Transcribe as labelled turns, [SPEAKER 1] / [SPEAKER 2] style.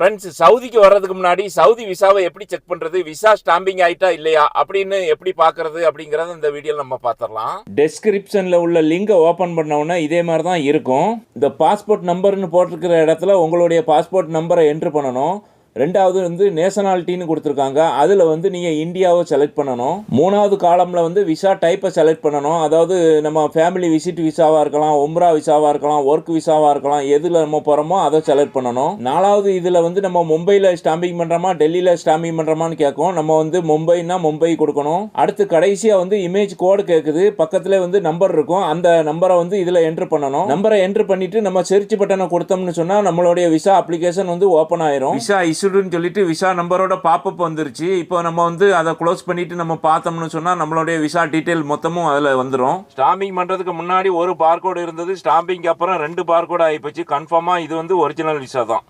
[SPEAKER 1] Friends சவுதிக்கு வர்றதுக்கு முன்னாடி Saudi விசாவை எப்படி செக் பண்ணுறது விசா ஸ்டாம்பிங் ஆயிட்டா இல்லையா? அப்படின்னு எப்படி பார்க்கறது அப்படிங்கிறத இந்த வீடியோவில் நம்ம பார்த்துடலாம். டெஸ்கிரிப்ஷனில் உள்ள லிங்கை ஓப்பன் பண்ண இதே மாதிரி தான் இருக்கும். இந்த பாஸ்போர்ட் நம்பர்னு போட்டிருக்கிற இடத்துல உங்களுடைய பாஸ்போர்ட் நம்பரை என்ட்ரு பண்ணணும். ரெண்டாவது வந்து நேஷனாலிட்டின்னு கொடுத்துருக்காங்க. அதில் வந்து நீங்கள் இந்தியாவை செலக்ட் பண்ணணும். மூணாவது காலமில் வந்து விசா டைப்பை செலக்ட் பண்ணணும். அதாவது நம்ம ஃபேமிலி விசிட் விசாவாக இருக்கலாம் உம்ரா விசாவாக இருக்கலாம் ஒர்க் விசாவாக இருக்கலாம் எதில் நம்ம போகிறோமோ அதை செலக்ட் பண்ணணும். நாலாவது இதில் வந்து நம்ம மும்பையில் ஸ்டாம்பிங் பண்ணுறோமா டெல்லியில் ஸ்டாம்பிங் பண்ணுறோமான்னு கேட்கும். நம்ம வந்து மும்பைனா மும்பை கொடுக்கணும். அடுத்து கடைசியாக வந்து இமேஜ் கோடு கேட்குது பக்கத்தில் வந்து நம்பர் இருக்கும். அந்த நம்பரை வந்து இதில் என்ட்ரு பண்ணணும். நம்பரை என்ட்ரு பண்ணிட்டு நம்ம செர்ச் பட்டனை கொடுத்தோம்னு சொன்னால் நம்மளுடைய விசா அப்ளிகேஷன் வந்து ஓப்பன் ஆயிரும். விசா ஃபிக்ஸ்டுன்னு சொல்லிட்டு விசா நம்பரோட பாப்பப் வந்துருச்சு. இப்போ நம்ம வந்து அதை க்ளோஸ் பண்ணிட்டு நம்ம பார்த்தோம்னு சொன்னால் நம்மளுடைய விசா டீட்டெயில் மொத்தமும் அதில் வந்துடும் ஸ்டாம்பிங் பண்ணுறதுக்கு முன்னாடி ஒரு பார்கோடு இருந்தது. ஸ்டாம்பிங்க்கு அப்புறம் ரெண்டு பார்கோடு ஆகிப்போச்சு கன்ஃபார்மாக இது வந்து ஒரிஜினல் விசா தான்